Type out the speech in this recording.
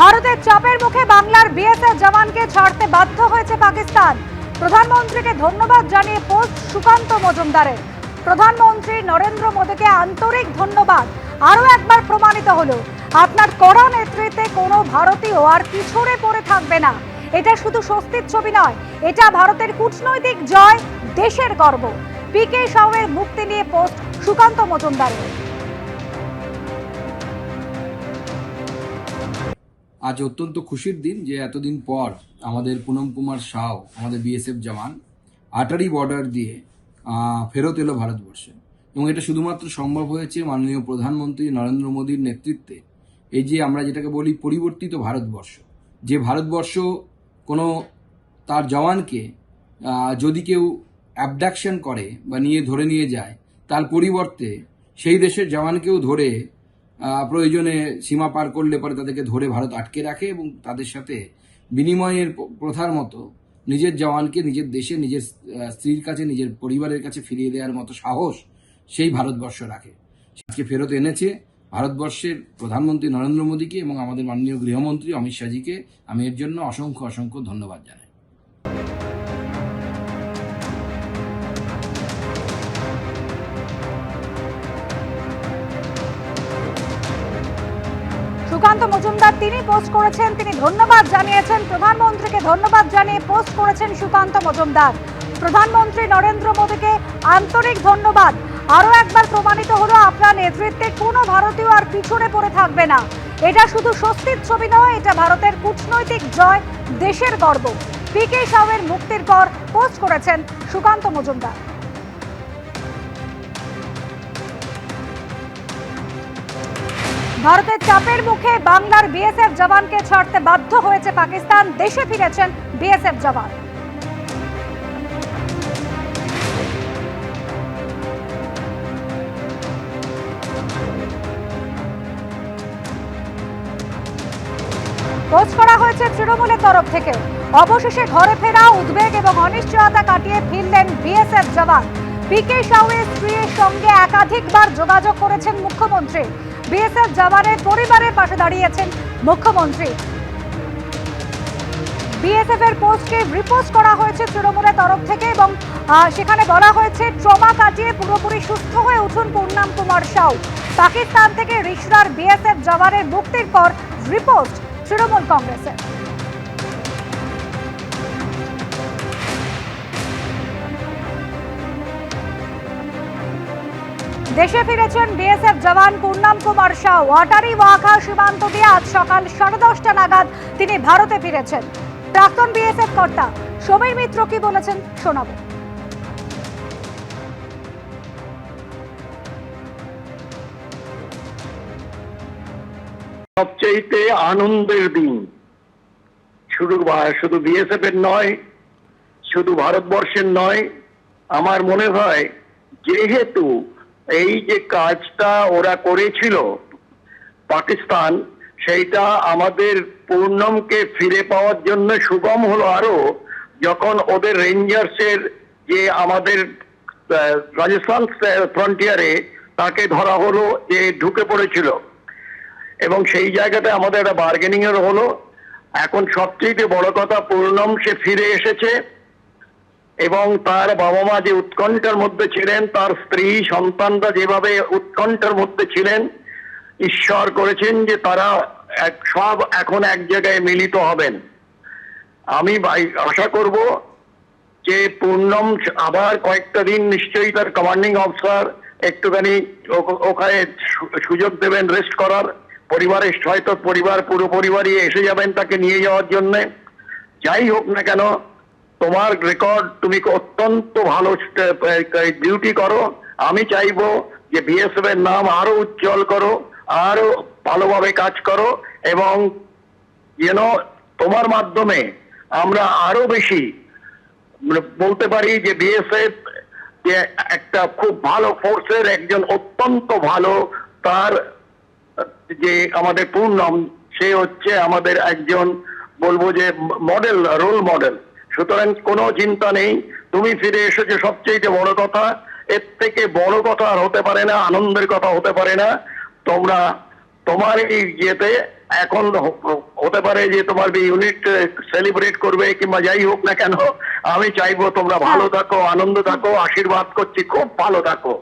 ভারতের চাপের মুখে বাংলার বিএসএফ জওয়ানকে ছাড়তে বাধ্য হয়েছে পাকিস্তান। প্রধানমন্ত্রীকে ধন্যবাদ জানিয়ে পোস্ট সুকান্ত মজুমদারের। প্রধানমন্ত্রী নরেন্দ্র মোদীকে আন্তরিক ধন্যবাদ। আরও একবার প্রমাণিত হলো, আপনার কড়া নেতৃত্বে কোনো ভারতীয় আর পিছড়ে পড়ে থাকবে না। এটা শুধু স্বস্তির ছবি নয়, এটা ভারতের কূটনৈতিক জয়, দেশের গর্ব। পিকে সাউয়ের মুক্তি নিয়ে পোস্ট সুকান্ত মজুমদারের। আজ অত্যন্ত খুশির দিন যে এতদিন পর আমাদের পুনম কুমার সাও আমাদের বিএসএফ জওয়ান আটারি বর্ডার দিয়ে ফেরত এলো ভারতবর্ষে। এবং এটা শুধুমাত্র সম্ভব হয়েছে মাননীয় প্রধানমন্ত্রী নরেন্দ্র মোদীর নেতৃত্বে। এই যে আমরা যেটাকে বলি পরিবর্তিত ভারতবর্ষ, যে ভারতবর্ষ কোনো তার জওয়ানকে যদি কেউ অ্যাবডাকশন করে বা নিয়ে ধরে নিয়ে যায়, তার পরিবর্তে সেই দেশের জওয়ানকেও ধরে প্রয়োজনে সীমা পার করলে পরে তাদেরকে ধরে ভারত আটকে রাখে এবং তাদের সাথে বিনিময়ের প্রথার মতো নিজের জওয়ানকে নিজের দেশে, নিজের স্ত্রীর কাছে, নিজের পরিবারের কাছে ফিরিয়ে দেওয়ার মতো সাহস সেই ভারতবর্ষ রাখে। আজকে ফেরত এনেছে ভারতবর্ষের প্রধানমন্ত্রী নরেন্দ্র মোদীকে এবং আমাদের মাননীয় গৃহমন্ত্রী অমিত শাহজিকে। আমি এর জন্য অসংখ্য অসংখ্য ধন্যবাদ জানাই। সুকান্ত মজুমদার, তিনি পোস্ট করেছেন, তিনি ধন্যবাদ জানিয়েছেন। প্রধানমন্ত্রীকে ধন্যবাদ জানিয়ে পোস্ট করেছেন সুকান্ত মজুমদার। প্রধানমন্ত্রী নরেন্দ্র মোদীকে আন্তরিক ধন্যবাদ। আরও একবার প্রমাণিত হলো, আপনার নেতৃত্বে কোনো ভারতীয় আর পিছনে পড়ে থাকবে না। এটা শুধু স্বস্তির ছবি নয়, এটা ভারতের কূটনৈতিক জয়, দেশের গর্ব। পিকে সাউয়ের মুক্তির পর পোস্ট করেছেন সুকান্ত মজুমদার। ভারতের চাপের মুখে বাংলার বিএসএফ জওয়ানকে ছাড়তে বাধ্য হয়েছে পাকিস্তান। দেশে ফিরেছেন বিএসএফ জওয়ান। করা হয়েছে তৃণমূলের তরফ থেকে। অবশেষে ঘরে ফেরা, উদ্বেগ এবং অনিশ্চয়তা কাটিয়ে ফিরলেন বিএসএফ জওয়ান। পিকে সাউয়ের স্ত্রীর সঙ্গে একাধিকবার যোগাযোগ করেছেন মুখ্যমন্ত্রী। বিএসএফ জওয়ানের পরিবারের পাশে দাঁড়িয়েছেন মুখ্যমন্ত্রী। বিএসএফ এর পোস্টকে রিপোস্ট করা হয়েছে তৃণমূলের তরফ থেকে এবং সেখানে বলা হয়েছে, ট্রমা কাটিয়ে পুরোপুরি সুস্থ হয়ে উঠুন পূর্ণাম কুমার সাউ। পাকিস্তান থেকে রিশরার বিএসএফ জওয়ানের মুক্তির পর রিপোর্ট তৃণমূল কংগ্রেসের। দেশে ফিরেছেন বিএসএফ জওয়ান পূর্ণাম কুমার শাহ। ওয়াটারি ওয়াঘা সীমান্ত দিয়ে আজ সকাল সাড়ে দশটা নাগাদ তিনি ভারতে ফিরেছেন। প্রাক্তন বিএসএফ কর্তা সমীর মিত্র কি বলেছেন শোনাবো। সবচেয়েতে আনন্দের দিন। শুধু শুধু বিএসএফ এর নয়, শুধু ভারতবর্ষের নয়, আমার মনে হয় যেহেতু এই যে কাজটা ওরা করেছিল, পাকিস্তান, সেইটা আমাদের পূর্ণমকে ফিরে পাওয়ার জন্য সুগম হলো আরও যখন ওদের রেঞ্জার্সের যে আমাদের রাজস্থান ফ্রন্টিয়ারে তাকে ধরা হলো যে ঢুকে পড়েছিল। এবং সেই জায়গাতে আমাদের একটা বার্গেনিং এর হলো। এখন সবচেয়ে বড় কথা পূর্ণম সে ফিরে এসেছে। এবং তার বাবা মা যে উৎকণ্ঠার মধ্যে ছিলেন, তার স্ত্রী, সন্তানরা যেভাবে উৎকণ্ঠার মধ্যে ছিলেন, ঈশ্বর করেছেন যে তারা এক, সব এখন এক জায়গায় মিলিত হবেন। আমি আশা করব যে পূর্ণম আবার কয়েকটা দিন নিশ্চয়ই তার কমান্ডিং অফিসার একটুখানি ওখানে সুযোগ দেবেন রেস্ট করার। পরিবারের হয়তো পরিবার, পুরো পরিবারই এসে যাবেন তাকে নিয়ে যাওয়ার জন্যে। যাই হোক না কেন তোমার রেকর্ড তুমি অত্যন্ত ভালো ডিউটি করো। আমি চাইব যে বিএসএফ এর নাম আরও উজ্জ্বল করো, আরও ভালোভাবে কাজ করো এবং যেন তোমার মাধ্যমে আমরা আরও বেশি মানে বলতে পারি যে বিএসএফ যে একটা খুব ভালো ফোর্সের একজন অত্যন্ত ভালো তার, যে আমাদের পূর্ণম, সে হচ্ছে আমাদের একজন বলব যে মডেল রোল মডেল সুতরাং কোনো চিন্তা নেই। তুমি ফিরে এসেছ সবচেয়ে বড় কথা। এর থেকে বড় কথা আর হতে পারে না, আনন্দের কথা হতে পারে না। তোমরা তোমার এই ইয়েতে এখন হতে পারে যে তোমার ইউনিট সেলিব্রেট করবে কিংবা যাই হোক না কেন, আমি চাইব তোমরা ভালো থাকো, আনন্দ থাকো, আশীর্বাদ করছি, খুব ভালো থাকো।